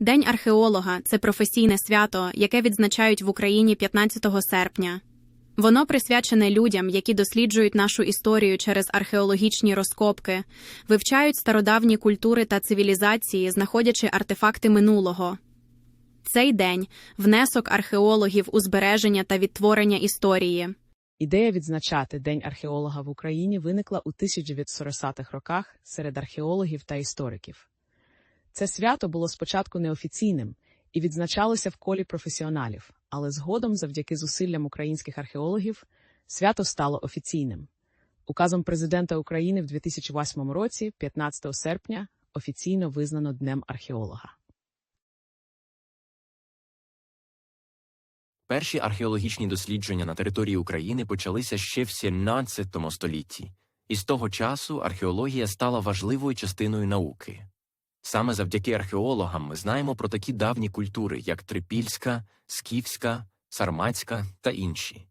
День археолога це професійне свято, яке відзначають в Україні 15 серпня. Воно присвячене людям, які досліджують нашу історію через археологічні розкопки, вивчають стародавні культури та цивілізації, знаходячи артефакти минулого. Цей день внесок археологів у збереження та відтворення історії. Ідея відзначати День археолога в Україні виникла у 1940-х роках серед археологів та істориків. Це свято було спочатку неофіційним і відзначалося в колі професіоналів, але згодом, завдяки зусиллям українських археологів, свято стало офіційним. Указом президента України в 2008 році, 15 серпня, офіційно визнано Днем археолога. Перші археологічні дослідження на території України почалися ще в 17 столітті, і з того часу археологія стала важливою частиною науки. Саме завдяки археологам ми знаємо про такі давні культури, як трипільська, скіфська, сарматська та інші.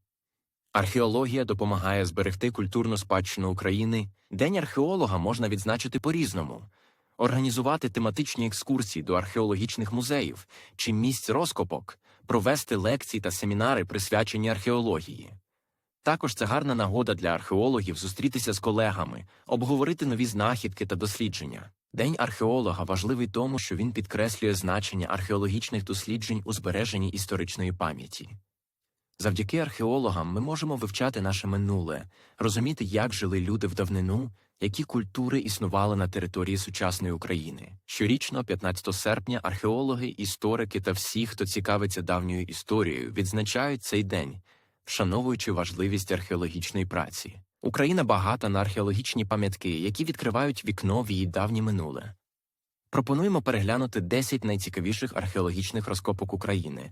Археологія допомагає зберегти культурну спадщину України. День археолога можна відзначити по-різному організувати тематичні екскурсії до археологічних музеїв чи місць розкопок, провести лекції та семінари, присвячені археології. Також це гарна нагода для археологів зустрітися з колегами, обговорити нові знахідки та дослідження. День археолога важливий тому, що він підкреслює значення археологічних досліджень у збереженні історичної пам'яті. Завдяки археологам ми можемо вивчати наше минуле, розуміти, як жили люди в давнину, які культури існували на території сучасної України. Щорічно, 15 серпня, археологи, історики та всі, хто цікавиться давньою історією, відзначають цей день, вшановуючи важливість археологічної праці. Україна багата на археологічні пам'ятки, які відкривають вікно в її давнє минуле. Пропонуємо переглянути 10 найцікавіших археологічних розкопок України,